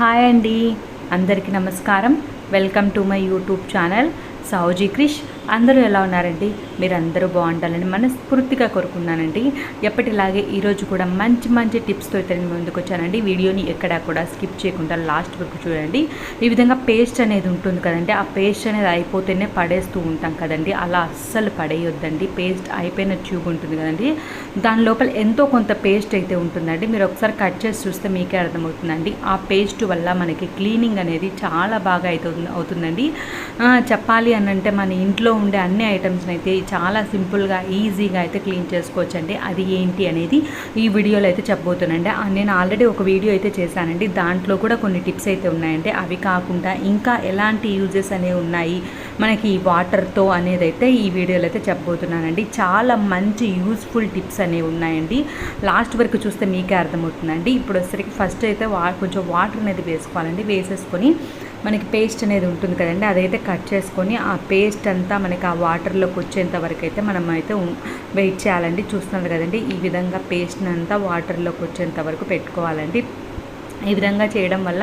Hi అండి. అందరికీ నమస్కారం. Welcome to my YouTube channel Sowji Krish. అందరూ ఎలా ఉన్నారండి? మీరు అందరూ బాగుండాలని మనస్ఫూర్తిగా కోరుకున్నానండి ఎప్పటిలాగే ఈరోజు కూడా మంచి మంచి టిప్స్తో అయితే ముందుకు వచ్చానండి. వీడియోని ఎక్కడా కూడా స్కిప్ చేయకుండా లాస్ట్ వరకు చూడండి. ఈ విధంగా పేస్ట్ అనేది ఉంటుంది కదండి. ఆ పేస్ట్ అనేది అయిపోతేనే పడేస్తూ ఉంటాం కదండి. అలా అస్సలు పడేయొద్దండి. పేస్ట్ అయిపోయిన ట్యూబ్ ఉంటుంది కదండి. దాని లోపల ఎంతో కొంత పేస్ట్ అయితే ఉంటుందండి. మీరు ఒకసారి కట్ చేసి చూస్తే మీకే అర్థమవుతుందండి. ఆ పేస్ట్ వల్ల మనకి క్లీనింగ్ అనేది చాలా బాగా అయితే అవుతుందండి. చెప్పాలి అని అంటే మన ఇంట్లో ఉండే అన్ని ఐటమ్స్ని అయితే చాలా సింపుల్గా ఈజీగా అయితే క్లీన్ చేసుకోవచ్చండి. అది ఏంటి అనేది ఈ వీడియోలో అయితే చెప్పబోతున్నానండి. నేను ఆల్రెడీ ఒక వీడియో అయితే చేశానండి. దాంట్లో కూడా కొన్ని టిప్స్ అయితే ఉన్నాయండి. అవి కాకుండా ఇంకా ఎలాంటి యూజెస్ అనేవి ఉన్నాయి? మనకి ఈ వాటర్తో అనేది అయితే ఈ వీడియోలో అయితే చెప్పబోతున్నానండి. చాలా మంచి యూస్ఫుల్ టిప్స్ అనేవి ఉన్నాయండి. లాస్ట్ వరకు చూస్తే మీకే అర్థమవుతుందండి. ఇప్పుడు వచ్చేసరికి ఫస్ట్ అయితే వా కొంచెం వాటర్ అనేది వేసుకోవాలండి. వేసేసుకొని మనకి పేస్ట్ అనేది ఉంటుంది కదండి అదైతే కట్ చేసుకొని ఆ పేస్ట్ అంతా మనకి ఆ వాటర్లోకి వచ్చేంత వరకు అయితే మనం అయితే వెయిట్ చేయాలండి. చూస్తున్నారు కదండి ఈ విధంగా పేస్ట్ని అంతా వాటర్లోకి వచ్చేంత వరకు పెట్టుకోవాలండి. ఈ విధంగా చేయడం వల్ల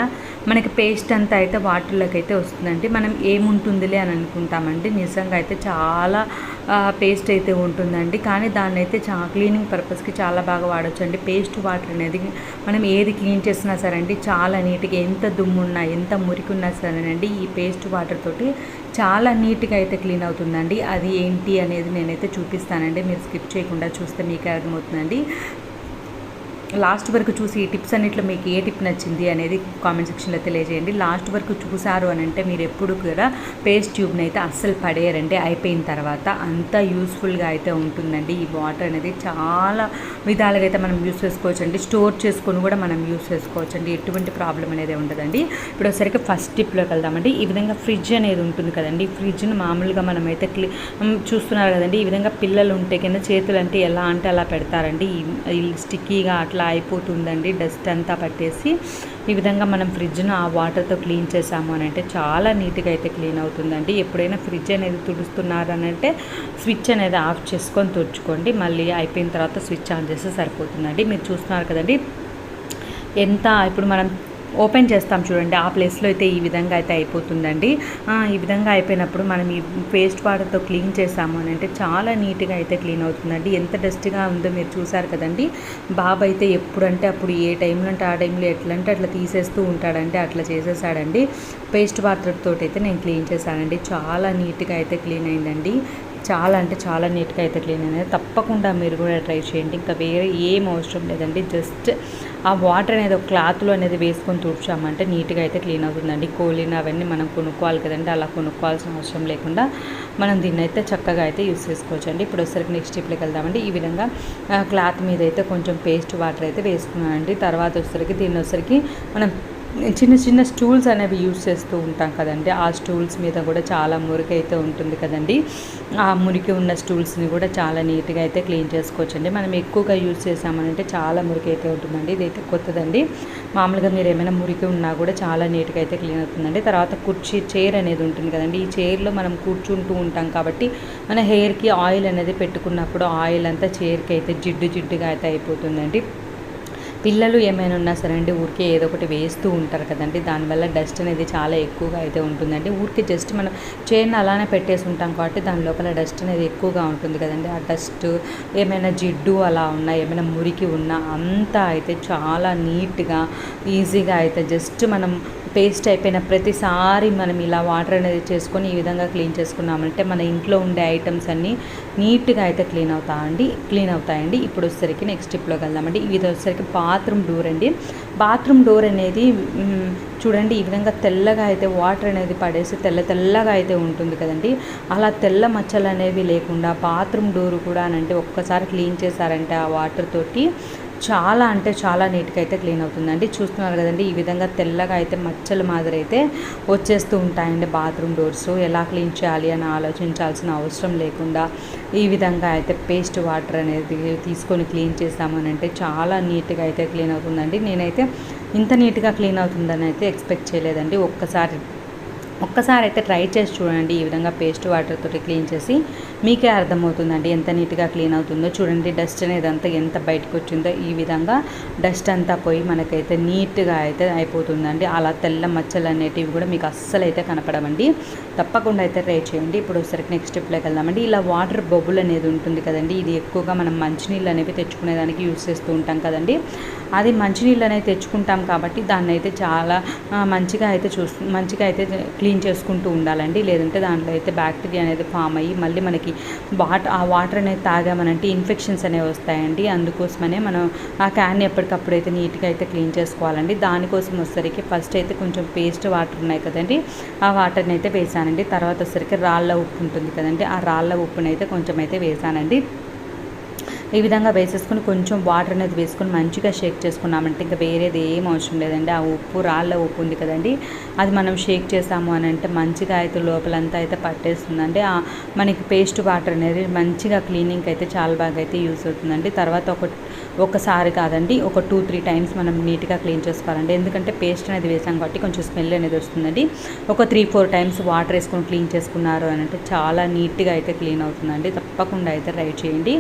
మనకి పేస్ట్ అంతా అయితే వాటర్లోకి అయితే వస్తుందండి. మనం ఏముంటుందిలే అని అనుకుంటామండి. నిజంగా అయితే చాలా పేస్ట్ అయితే ఉంటుందండి. కానీ దాన్ని అయితే చా క్లీనింగ్ పర్పస్కి చాలా బాగా వాడచ్చు అండి పేస్ట్ వాటర్ అనేది మనం ఏది క్లీన్ చేసినా సరే అండి చాలా నీట్గా ఎంత దుమ్మున్నా ఎంత మురికి ఉన్నా సరేనండి ఈ పేస్ట్ వాటర్ తోటి చాలా నీట్గా అయితే క్లీన్ అవుతుందండి. అది ఏంటి అనేది నేనైతే చూపిస్తానండి. మీరు స్కిప్ చేయకుండా చూస్తే మీకు అర్థమవుతుందండి. లాస్ట్ వరకు చూసి ఈ టిప్స్ అన్నిట్లో మీకు ఏ టిప్ నచ్చింది అనేది కామెంట్ సెక్షన్లో తెలియజేయండి. లాస్ట్ వరకు చూసారు అని అంటే మీరు ఎప్పుడు కూడా పేస్ట్ ట్యూబ్ని అయితే అస్సలు పడేయరండి. అయిపోయిన తర్వాత అంత యూస్ఫుల్గా అయితే ఉంటుందండి. ఈ వాటర్ అనేది చాలా విధాలుగా అయితే మనం యూస్ చేసుకోవచ్చు అండి స్టోర్ చేసుకొని కూడా మనం యూస్ చేసుకోవచ్చు అండి ఎటువంటి ప్రాబ్లం అనేది ఉండదండి. ఇప్పుడు ఒకసారికి ఫస్ట్ టిప్లోకి వెళ్దామండి. ఈ విధంగా ఫ్రిడ్జ్ అనేది ఉంటుంది కదండి. ఫ్రిడ్జ్ని మామూలుగా మనం అయితే క్లీ చూస్తున్నారు కదండి. ఈ విధంగా పిల్లలు ఉంటే కింద చేతులు అంటే ఎలా అంటే అలా పెడతారండి. ఈ స్టిక్కీగా అట్లా అయిపోతుందండి. డస్ట్ అంతా పట్టేసి ఈ విధంగా మనం ఫ్రిడ్జ్ను ఆ వాటర్తో క్లీన్ చేసాము అని అంటే చాలా నీట్గా అయితే క్లీన్ అవుతుందండి. ఎప్పుడైనా ఫ్రిడ్జ్ అనేది తుడుస్తున్నారు అని అంటే స్విచ్ అనేది ఆఫ్ చేసుకొని తుడుచుకోండి. మళ్ళీ అయిపోయిన తర్వాత స్విచ్ ఆన్ చేస్తే సరిపోతుందండి. మీరు చూస్తున్నారు కదండి. ఎంత ఇప్పుడు మనం ఓపెన్ చేస్తాం చూడండి. ఆ ప్లేస్లో అయితే ఈ విధంగా అయితే అయిపోతుందండి. ఈ విధంగా అయిపోయినప్పుడు మనం ఈ పేస్ట్ వాటర్తో క్లీన్ చేసాము అని అంటే చాలా నీట్గా అయితే క్లీన్ అవుతుందండి. ఎంత డస్ట్గా ఉందో మీరు చూసారు కదండి. బాబు అయితే ఎప్పుడంటే అప్పుడు ఏ టైంలో అంటే ఆ టైంలో ఎట్లా అంటే అట్లా తీసేస్తూ ఉంటాడంటే అట్లా చేసేసాడండి. పేస్ట్ వాటర్ తోటి అయితే నేను క్లీన్ చేశానండి. చాలా నీట్గా అయితే క్లీన్ అయిందండి. చాలా అంటే చాలా నీట్గా అయితే క్లీన్ అయింది. తప్పకుండా మీరు కూడా ట్రై చేయండి. ఇంకా వేరే ఏం అవసరం లేదండి. జస్ట్ ఆ వాటర్ అనేది ఒక క్లాత్లో అనేది వేసుకొని తుడిచామంటే నీట్గా అయితే క్లీన్ అవుతుందండి. కోలిన అవన్నీ మనం కొనుక్కోవాలి కదండి అలా కొనుక్కోవాల్సిన అవసరం లేకుండా మనం దీన్ని అయితే చక్కగా అయితే యూస్ చేసుకోవచ్చు అండి ఇప్పుడు వచ్చేసరికి నెక్స్ట్ స్టెప్లోకి వెళ్దామండి. ఈ విధంగా క్లాత్ మీద అయితే కొంచెం పేస్ట్ వాటర్ అయితే వేసుకున్నానండి. తర్వాత వచ్చేసరికి దీన్ని వచ్చేసరికి మనం చిన్న చిన్న స్టూల్స్ అనేవి యూస్ చేస్తూ ఉంటాం కదండి. ఆ స్టూల్స్ మీద కూడా చాలా మురికి అయితే ఉంటుంది కదండి. ఆ మురికి ఉన్న స్టూల్స్ని కూడా చాలా నీట్గా అయితే క్లీన్ చేసుకోవచ్చండి. మనం ఎక్కువగా యూజ్ చేసామనంటే చాలా మురికి అయితే ఉంటుందండి. ఇదైతే కొత్తదండి. మామూలుగా మీరు ఏమైనా మురికి ఉన్నా కూడా చాలా నీట్గా అయితే క్లీన్ అవుతుందండి. తర్వాత కుర్చీ చైర్ అనేది ఉంటుంది కదండి. ఈ చైర్లో మనం కూర్చుంటూ ఉంటాం కాబట్టి మన హెయిర్కి ఆయిల్ అనేది పెట్టుకున్నప్పుడు ఆయిల్ అంతా చైర్కి అయితే జిడ్డు జిడ్డుగా అయితే అయిపోతుందండి. పిల్లలు ఏమైనా ఉన్నా సరే అండి ఊరికే ఏదో ఒకటి వేస్తూ ఉంటారు కదండి. దానివల్ల డస్ట్ అనేది చాలా ఎక్కువగా అయితే ఉంటుందండి. ఊరికే జస్ట్ మనం చైన్ అలానే పెట్టేసి ఉంటాం కాబట్టి దాని లోపల డస్ట్ అనేది ఎక్కువగా ఉంటుంది కదండి. ఆ డస్ట్ ఏమైనా జిడ్డు అలా ఉన్నా ఏమైనా మురికి ఉన్నా అంతా అయితే చాలా నీట్గా ఈజీగా అయితే జస్ట్ మనం పేస్ట్ అయిపోయిన ప్రతిసారి మనం ఇలా వాటర్ అనేది చేసుకొని ఈ విధంగా క్లీన్ చేసుకున్నామంటే మన ఇంట్లో ఉండే ఐటమ్స్ అన్నీ నీట్గా అయితే క్లీన్ అవుతాయండి క్లీన్ అవుతాయండి. ఇప్పుడు వచ్చేసరికి నెక్స్ట్ స్టెప్లోకి వెళ్దామండి. ఇది వచ్చేసరికి బాత్రూమ్ డోర్ అండి. బాత్రూమ్ డోర్ అనేది చూడండి ఈ విధంగా తెల్లగా అయితే వాటర్ అనేది పడేసి తెల్ల తెల్లగా అయితే ఉంటుంది కదండి. అలా తెల్ల మచ్చలు అనేవి లేకుండా బాత్రూమ్ డోర్ కూడా అంటే ఒక్కసారి క్లీన్ చేశారంటే ఆ వాటర్ తోటి చాలా అంటే చాలా నీట్గా అయితే క్లీన్ అవుతుందండి. చూస్తున్నారు కదండి ఈ విధంగా తెల్లగా అయితే మచ్చల మాదిరి అయితే వచ్చేస్తూ ఉంటాయండి బాత్రూమ్ డోర్స్. ఎలా క్లీన్ చేయాలి అని ఆలోచించాల్సిన అవసరం లేకుండా ఈ విధంగా అయితే పేస్ట్ వాటర్ అనేది తీసుకొని క్లీన్ చేస్తామని అంటే చాలా నీట్గా అయితే క్లీన్ అవుతుందండి. నేనైతే ఇంత నీట్గా క్లీన్ అవుతుందని అయితే ఎక్స్పెక్ట్ చేయలేదండి. ఒక్కసారి ఒక్కసారి అయితే ట్రై చేసి చూడండి ఈ విధంగా పేస్ట్ వాటర్ తోటి క్లీన్ చేసి మీకే అర్థమవుతుందండి ఎంత నీట్గా క్లీన్ అవుతుందో. చూడండి డస్ట్ అనేది అంతా ఎంత బయటకు వచ్చిందో ఈ విధంగా డస్ట్ అంతా పోయి మనకైతే నీట్గా అయితే అయిపోతుందండి. అలా తెల్ల మచ్చలు అనేటివి కూడా మీకు అస్సలు అయితే కనపడమండి తప్పకుండా అయితే ట్రై చేయండి. ఇప్పుడు ఒకసారికి నెక్స్ట్ స్టెప్లోకి వెళ్దామండి. ఇలా వాటర్ బబుల్ అనేది ఉంటుంది కదండి. ఇది ఎక్కువగా మనం మంచినీళ్ళు అనేవి తెచ్చుకునేదానికి యూస్ చేస్తూ ఉంటాం కదండి. అది మంచినీళ్ళు అనేది తెచ్చుకుంటాం కాబట్టి దాన్ని అయితే చాలా మంచిగా అయితే చూస్తు మంచిగా అయితే క్లీన్ చేసుకుంటూ ఉండాలండి. లేదంటే దాంట్లో అయితే బ్యాక్టీరియా అనేది ఫామ్ అయ్యి మళ్ళీ మనకి వాటర్ ఆ వాటర్ అనేది తాగామనంటే ఇన్ఫెక్షన్స్ అనేవి వస్తాయండి. అందుకోసమనే మనం ఆ క్యాన్ ఎప్పటికప్పుడు అయితే నీట్గా అయితే క్లీన్ చేసుకోవాలండి. దానికోసం వచ్చేసరికి ఫస్ట్ అయితే కొంచెం పేస్ట్ వాటర్ ఉన్నాయి కదండి. ఆ వాటర్ని అయితే వేసానండి. తర్వాత వచ్చేసరికి రాళ్ళ ఉప్పు ఉంటుంది కదండి. ఆ రాళ్ళ ఉప్పునైతే కొంచెం అయితే వేసానండి. ఈ విధంగా వేసేసుకొని కొంచెం వాటర్ అనేది వేసుకొని మంచిగా షేక్ చేసుకున్నామంటే ఇంకా వేరేది ఏం అవసరం లేదండి. ఆ ఉప్పు రాళ్ళ ఉప్పు ఉంది కదండి. అది మనం షేక్ చేసాము అని అంటే మంచిగా అయితే లోపలంతా అయితే పట్టేస్తుందండి. మనకి పేస్ట్ వాటర్ అనేది మంచిగా క్లీనింగ్కి అయితే చాలా బాగా అయితే యూస్ అవుతుందండి. తర్వాత ఒక ఒకసారి కాదండి ఒక టూ త్రీ టైమ్స్ మనం నీట్గా క్లీన్ చేసుకోవాలండి. ఎందుకంటే పేస్ట్ అనేది వేసాం కాబట్టి కొంచెం స్మెల్ అనేది వస్తుందండి. ఒక త్రీ ఫోర్ టైమ్స్ వాటర్ వేసుకొని క్లీన్ చేసుకున్నారు అని అంటే చాలా నీట్గా అయితే క్లీన్ అవుతుందండి. తప్పకుండా అయితే ట్రై చేయండి.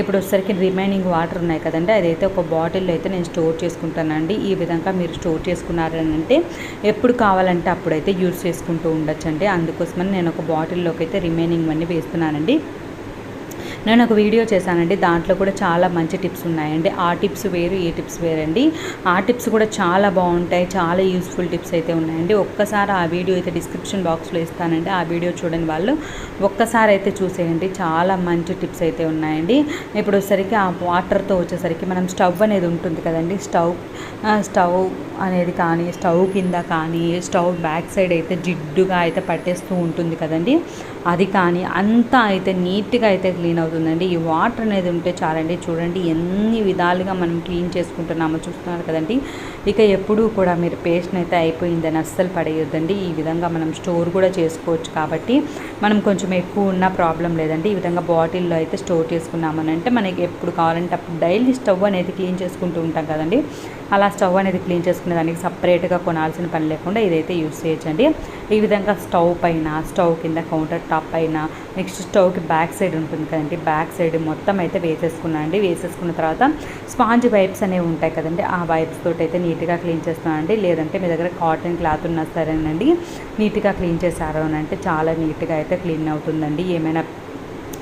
ఇప్పుడు వచ్చేసరికి రిమైనింగ్ వాటర్ ఉన్నాయి కదండి. అదైతే ఒక బాటిల్లో అయితే నేను స్టోర్ చేసుకుంటానండి. ఈ విధంగా మీరు స్టోర్ చేసుకున్నారనంటే ఎప్పుడు కావాలంటే అప్పుడైతే యూజ్ చేసుకుంటూ ఉండొచ్చండి. అందుకోసమని నేను ఒక బాటిల్లోకి అయితే రిమైనింగ్ అన్నీ వేస్తున్నానండి. నేను ఒక వీడియో చేశానండి. దాంట్లో కూడా చాలా మంచి టిప్స్ ఉన్నాయండి. ఆ టిప్స్ వేరు ఈ టిప్స్ వేరండి. ఆ టిప్స్ కూడా చాలా బాగుంటాయి. చాలా యూస్ఫుల్ టిప్స్ అయితే ఉన్నాయండి. ఒక్కసారి ఆ వీడియో అయితే డిస్క్రిప్షన్ బాక్స్లో ఇస్తానండి. ఆ వీడియో చూడని వాళ్ళు ఒక్కసారి అయితే చూసేయండి. చాలా మంచి టిప్స్ అయితే ఉన్నాయండి. ఇప్పుడు వచ్చేసరికి ఆ వాటర్తో వచ్చేసరికి మనం స్టవ్ అనేది ఉంటుంది కదండి. స్టవ్ స్టవ్ అనేది కానీ స్టవ్ కింద కానీ స్టవ్ బ్యాక్ సైడ్ అయితే జిడ్డుగా అయితే పట్టేస్తూ ఉంటుంది కదండి. అది కానీ అంతా అయితే నీట్గా అయితే క్లీన్ అవుతుందండి. ఈ వాటర్ అనేది ఉంటే చాలండి. చూడండి ఎన్ని విధాలుగా మనం క్లీన్ చేసుకుంటున్నామో చూస్తున్నారు కదండి. ఇక ఎప్పుడూ కూడా మీరు పేస్ట్ని అయితే అయిపోయిందని అస్సలు పడేయొద్దండి. ఈ విధంగా మనం స్టోర్ కూడా చేసుకోవచ్చు కాబట్టి మనం కొంచెం ఎక్కువ ఉన్న ప్రాబ్లం లేదండి. ఈ విధంగా బాటిల్లో అయితే స్టోర్ చేసుకున్నామని అంటే మనకి ఎప్పుడు కావాలంటే అప్పుడు డైలీ స్టవ్ అనేది క్లీన్ చేసుకుంటూ ఉంటాం కదండి. అలా స్టవ్ అనేది క్లీన్ చేసుకునే దానికి సపరేట్గా కొనాల్సిన పని లేకుండా ఇదైతే యూస్ చేయొచ్చండి. ఈ విధంగా స్టవ్ పైన స్టవ్ కింద కౌంటర్ టాప్ పైన నెక్స్ట్ స్టవ్కి బ్యాక్ సైడ్ ఉంటుంది కదండి. బ్యాక్ సైడ్ మొత్తం అయితే వేసేసుకున్నాను అండి వేసేసుకున్న తర్వాత స్పాంజ్ వైప్స్ అనేవి ఉంటాయి కదండి. ఆ వైప్స్ తోటి అయితే నీట్గా క్లీన్ చేస్తానండి. లేదంటే మీ దగ్గర కాటన్ క్లాత్ ఉన్నా సరేనండి నీట్గా క్లీన్ చేశారు అని అంటే చాలా నీట్గా అయితే క్లీన్ అవుతుందండి. ఏమైనా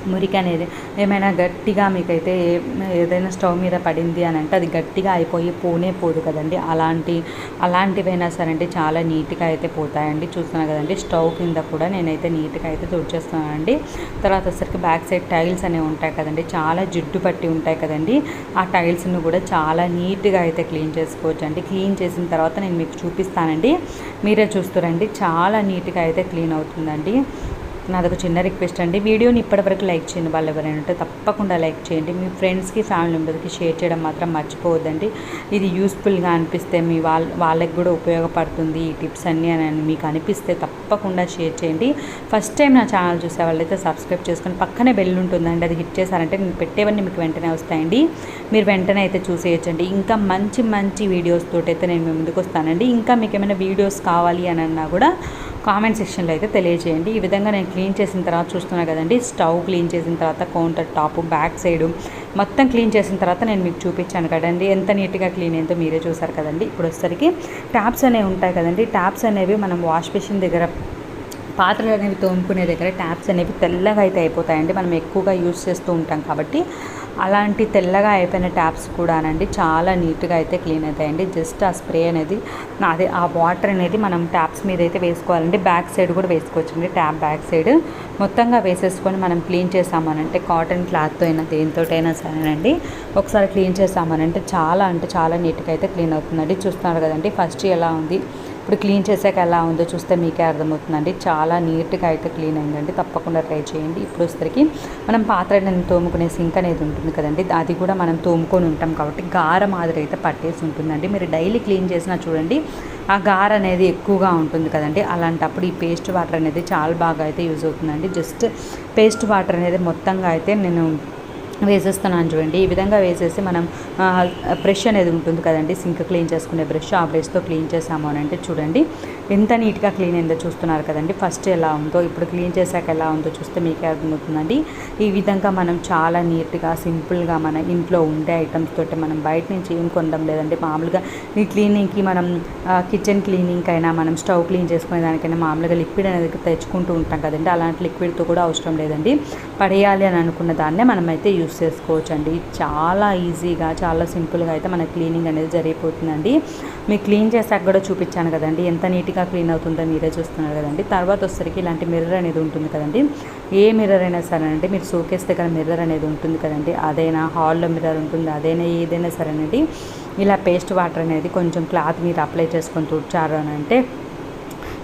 మురికి అనేది ఏమైనా గట్టిగా మీకైతే ఏ- ఏదైనా స్టవ్ మీద పడింది అని అంటే అది గట్టిగా అయిపోయి పోనే పోదు కదండి. అలాంటి అలాంటివైనా సరే అంటే చాలా నీట్గా అయితే పోతాయండి. చూస్తున్నా కదండి స్టవ్ కింద కూడా నేనైతే నీట్గా అయితే తుడిచేస్తున్నానండి. తర్వాత వచ్చరికి బ్యాక్ సైడ్ టైల్స్ అనేవి ఉంటాయి కదండి చాలా జిడ్డు పట్టి ఉంటాయి కదండి. ఆ టైల్స్ను కూడా చాలా నీట్గా అయితే క్లీన్ చేసుకోవచ్చు అండి క్లీన్ చేసిన తర్వాత నేను మీకు చూపిస్తానండి. మీరే చూస్తారండి చాలా నీట్గా అయితే క్లీన్ అవుతుందండి. నాదొక చిన్న రిక్వెస్ట్ అండి. వీడియోని ఇప్పటివరకు లైక్ చేయండి వాళ్ళు ఎవరైనా ఉంటే తప్పకుండా లైక్ చేయండి. మీ ఫ్రెండ్స్కి ఫ్యామిలీ మెంబర్స్కి షేర్ చేయడం మాత్రం మర్చిపోవద్దండి. ఇది యూస్ఫుల్గా అనిపిస్తే మీ వాళ్ళ వాళ్ళకి కూడా ఉపయోగపడుతుంది ఈ టిప్స్ అన్నీ అని మీకు అనిపిస్తే తప్పకుండా షేర్ చేయండి. ఫస్ట్ టైం నా ఛానల్ చూసే వాళ్ళైతే సబ్స్క్రైబ్ చేసుకొని పక్కనే బెల్ ఉంటుందండి. అది హిట్ చేశారంటే నేను పెట్టేవన్నీ మీకు వెంటనే వస్తాయండి. మీరు వెంటనే అయితే చూసేయచ్చండి. ఇంకా మంచి మంచి వీడియోస్ తోటైతే నేను మీ ముందుకు వస్తానండి. ఇంకా మీకు ఏమైనా వీడియోస్ కావాలి అని అన్నా కూడా కామెంట్ సెక్షన్లో అయితే తెలియజేయండి. ఈ విధంగా నేను క్లీన్ చేసిన తర్వాత చూస్తున్నా కదండి స్టవ్ క్లీన్ చేసిన తర్వాత కౌంటర్ టాప్ బ్యాక్ సైడ్ మొత్తం క్లీన్ చేసిన తర్వాత నేను మీకు చూపించాను కదండి. ఎంత నీట్గా క్లీన్ అయిందో మీరే చూసారు కదండి. ఇప్పుడు వచ్చేసరికి ట్యాప్స్ అనేవి ఉంటాయి కదండి. ట్యాప్స్ అనేవి మనం వాష్ బేసిన్ దగ్గర పాత్రలు అనేవి తోముకునే దగ్గర ట్యాప్స్ అనేవి తెల్లగా అయితే అయిపోతాయండి. మనం ఎక్కువగా యూజ్ చేస్తూ ఉంటాం కాబట్టి అలాంటి తెల్లగా అయిపోయిన ట్యాప్స్ కూడానండి చాలా నీట్గా అయితే క్లీన్ అవుతాయండి. జస్ట్ ఆ స్ప్రే అనేది అదే ఆ వాటర్ అనేది మనం ట్యాప్స్ మీద అయితే వేసుకోవాలండి. బ్యాక్ సైడ్ కూడా వేసుకోవచ్చండి. ట్యాప్ బ్యాక్ సైడ్ మొత్తంగా వేసేసుకొని మనం క్లీన్ చేసామనంటే కాటన్ క్లాత్తో అయినా దేనితోటైనా సరేనండి. ఒకసారి క్లీన్ చేసామనంటే చాలా అంటే చాలా నీట్గా అయితే క్లీన్ అవుతుందండి. చూస్తున్నారు కదండి ఫస్ట్ ఎలా ఉంది? ఇప్పుడు క్లీన్ చేసాక ఎలా ఉందో చూస్తే మీకే అర్థమవుతుందండి. చాలా నీట్గా అయితే క్లీన్ అయిందండి. తప్పకుండా ట్రై చేయండి. ఇప్పుడు వచ్చేసరికి మనం పాత్రలను తోముకునే సింక్ అనేది ఉంటుంది కదండి. అది కూడా మనం తోముకొని ఉంటాం కాబట్టి గార మాదిరి అయితే పట్టేసి ఉంటుందండి. మీరు డైలీ క్లీన్ చేసినా చూడండి ఆ గార అనేది ఎక్కువగా ఉంటుంది కదండి. అలాంటప్పుడు ఈ పేస్ట్ వాటర్ అనేది చాలా బాగా అయితే యూజ్ అవుతుందండి. జస్ట్ పేస్ట్ వాటర్ అనేది మొత్తంగా అయితే నేను వేసేస్తున్నాను చూడండి. ఈ విధంగా వేసేసి మనం బ్రష్ అనేది ఉంటుంది కదండి సింక్ క్లీన్ చేసుకునే బ్రష్ ఆ బ్రష్తో క్లీన్ చేసాము అని అంటే చూడండి. ఎంత నీట్గా క్లీన్ అయిందో చూస్తున్నారు కదండి. ఫస్ట్ ఎలా ఉందో ఇప్పుడు క్లీన్ చేశాక ఎలా ఉందో చూస్తే మీకే అర్థమవుతుందండి. ఈ విధంగా మనం చాలా నీట్గా సింపుల్గా మన ఇంట్లో ఉండే ఐటమ్స్ తోటి మనం బయట నుంచి ఏం కొనడం లేదండి. మామూలుగా ఈ క్లీనింగ్కి మనం కిచెన్ క్లీనింగ్ అయినా మనం స్టవ్ క్లీన్ చేసుకునే దానికైనా మామూలుగా లిక్విడ్ అనేది తెచ్చుకుంటూ ఉంటాం కదండి. అలాంటి లిక్విడ్తో కూడా అవసరం లేదండి. పడేయాలి అని అనుకున్న దాన్నే మనం అయితే యూస్ చేసుకోవచ్చు అండి చాలా ఈజీగా చాలా సింపుల్గా అయితే మన క్లీనింగ్ అనేది జరిగిపోతుందండి. మీకు క్లీన్ చేశాక కూడా చూపించాను కదండి. ఎంత నీట్గా క్లీన్ అవుతుందో మీరే చూస్తున్నారు కదండి. తర్వాత వచ్చేసరికి ఇలాంటి మిర్రర్ అనేది ఉంటుంది కదండి. ఏ మిర్రర్ అయినా సరే మీరు షోకేస్ దగ్గర మిర్రర్ అనేది ఉంటుంది కదండి. అదైనా హాల్లో మిర్రర్ ఉంటుంది అదైనా ఏదైనా సరేనండి ఇలా పేస్ట్ వాటర్ అనేది కొంచెం క్లాత్ మీరు అప్లై చేసుకొని తుడిచారు అని అంటే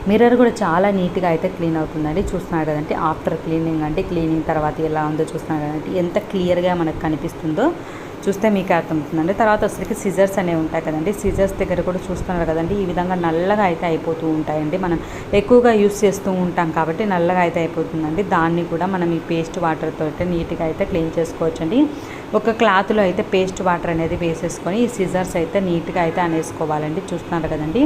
మిర్రర్ కూడా చాలా నీట్గా అయితే క్లీన్ అవుతుందండి. చూస్తున్నారు కదండి ఆఫ్టర్ క్లీనింగ్ అంటే క్లీనింగ్ తర్వాత ఎలా ఉందో చూస్తున్నారు కదండి. ఎంత క్లియర్గా మనకు కనిపిస్తుందో. చూస్తే మీకు అర్థమవుతుందండి. తర్వాత వచ్చేసరికి సిజర్స్ అనేవి ఉంటాయి కదండి. సిజర్స్ దగ్గర కూడా చూస్తున్నారు కదండి. ఈ విధంగా నల్లగా అయితే అయిపోతూ ఉంటాయండి. మనం ఎక్కువగా యూస్ చేస్తూ ఉంటాం కాబట్టి నల్లగా అయితే అయిపోతుందండి. దాన్ని కూడా మనం ఈ పేస్ట్ వాటర్తో అయితే నీట్గా అయితే క్లీన్ చేసుకోవచ్చండి. ఒక క్లాత్లో అయితే పేస్ట్ వాటర్ అనేది వేసేసుకొని ఈ సిజర్స్ అయితే నీట్గా అయితే అనేసుకోవాలండి. చూస్తున్నారు కదండి.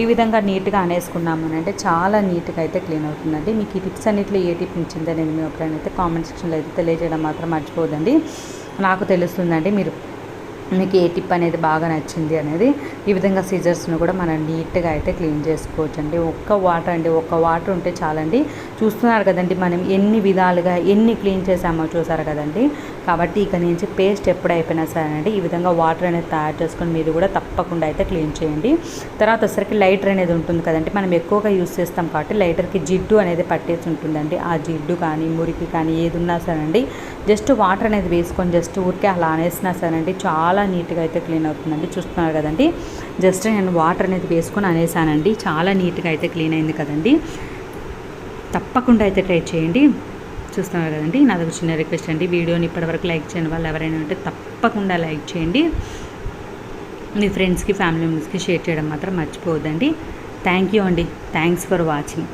ఈ విధంగా నీట్గా అనేసుకున్నాము అంటే చాలా నీట్గా అయితే క్లీన్ అవుతుందండి. మీకు ఈ టిప్స్ అన్నింటిలో ఏ టిప్ నచ్చిందని మీ అభిప్రాయం అయితే కామెంట్ సెక్షన్లో అయితే తెలియజేయడం మాత్రం మర్చిపోదండి నాకు తెలుస్తుందండి మీరు మీకు ఏ టిప్ అనేది బాగా నచ్చింది అనేది ఈ విధంగా సీజర్స్ను కూడా మనం నీట్గా అయితే క్లీన్ చేసుకోవచ్చు అండి ఒక్క వాటర్ అండి ఒక్క వాటర్ ఉంటే చాలండి. చూస్తున్నారు కదండి మనం ఎన్ని విధాలుగా ఎన్ని క్లీన్ చేసామో చూసారు కదండి. కాబట్టి ఇక నుంచి పేస్ట్ ఎప్పుడు అయిపోయినా సరే అండి ఈ విధంగా వాటర్ అనేది తయారు చేసుకొని మీరు కూడా తప్పకుండా అయితే క్లీన్ చేయండి. తర్వాత వచ్చరికి లైటర్ అనేది ఉంటుంది కదండి. మనం ఎక్కువగా యూస్ చేస్తాం కాబట్టి లైటర్కి జిడ్డు అనేది పట్టేసి ఉంటుందండి. ఆ జిడ్డు కానీ మురికి కానీ ఏది ఉన్నా సరే అండి జస్ట్ వాటర్ అనేది వేసుకొని జస్ట్ ఊరికే అలా అనేసినా సరే అండి చాలా నీట్గా అయితే క్లీన్ అవుతుందండి. చూస్తున్నారు కదండి. జస్ట్ నేను వాటర్ అనేది వేసుకొని అనేసానండి. చాలా నీట్గా అయితే క్లీన్ అయింది కదండి. తప్పకుండా అయితే ట్రై చేయండి. చూస్తున్నారు కదండి. నాది ఒక చిన్న రిక్వెస్ట్ అండి. వీడియోని ఇప్పటివరకు లైక్ చేయని వాళ్ళు ఎవరైనా ఉంటే తప్పకుండా లైక్ చేయండి. మీ ఫ్రెండ్స్కి ఫ్యామిలీ మెంబర్స్కి షేర్ చేయడం మాత్రం మర్చిపోవద్దండి. థ్యాంక్ యూ అండి. Thanks for watching.